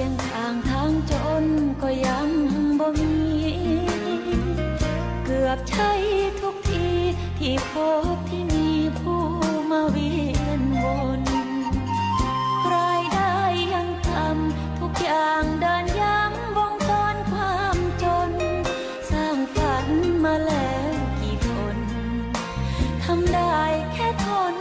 ียงทางทางจนก็ยังบ่มี เกือบใช้ทุกทีที่พบที่มีผู้มาเวียนวนรายได้ยังทำทุกอย่างเดินย้ำวงจรความจน สร้างฝันมาแล้วกี่คนทำได้แค่ทน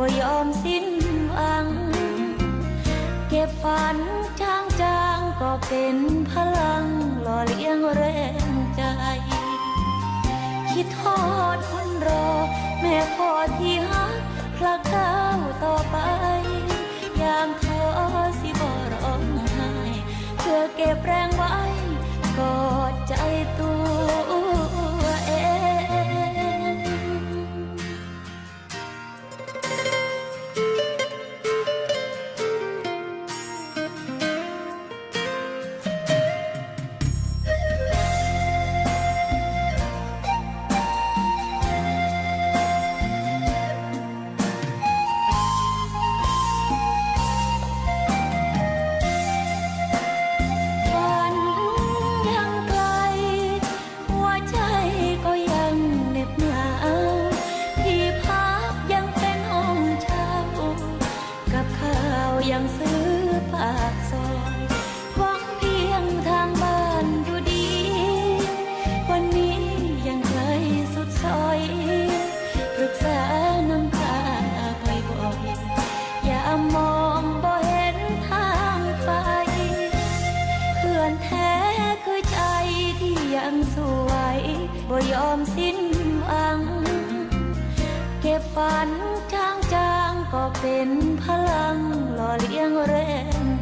บ่ยอมสิ้นหวัง เก็บฝันจางจางก็เป็นพลังหล่อเลี้ยงแรงใจ คิดทอดคนรอ แม่พ่อที่ ยังซื้อปากซอยหวังเพียงทางบ้านอยู่ดี วันนี้ยังไกลสุดซอยปรึกษาน้ำตาบ่อยอย่ามองบ่เห็นทางไปเพื่อนแท้คือใจที่ยังสวยบ่ยอมสิ้นหวัง เก็บฝันจางจาง ก็เป็นพลังหล่อเลี้ยงแรง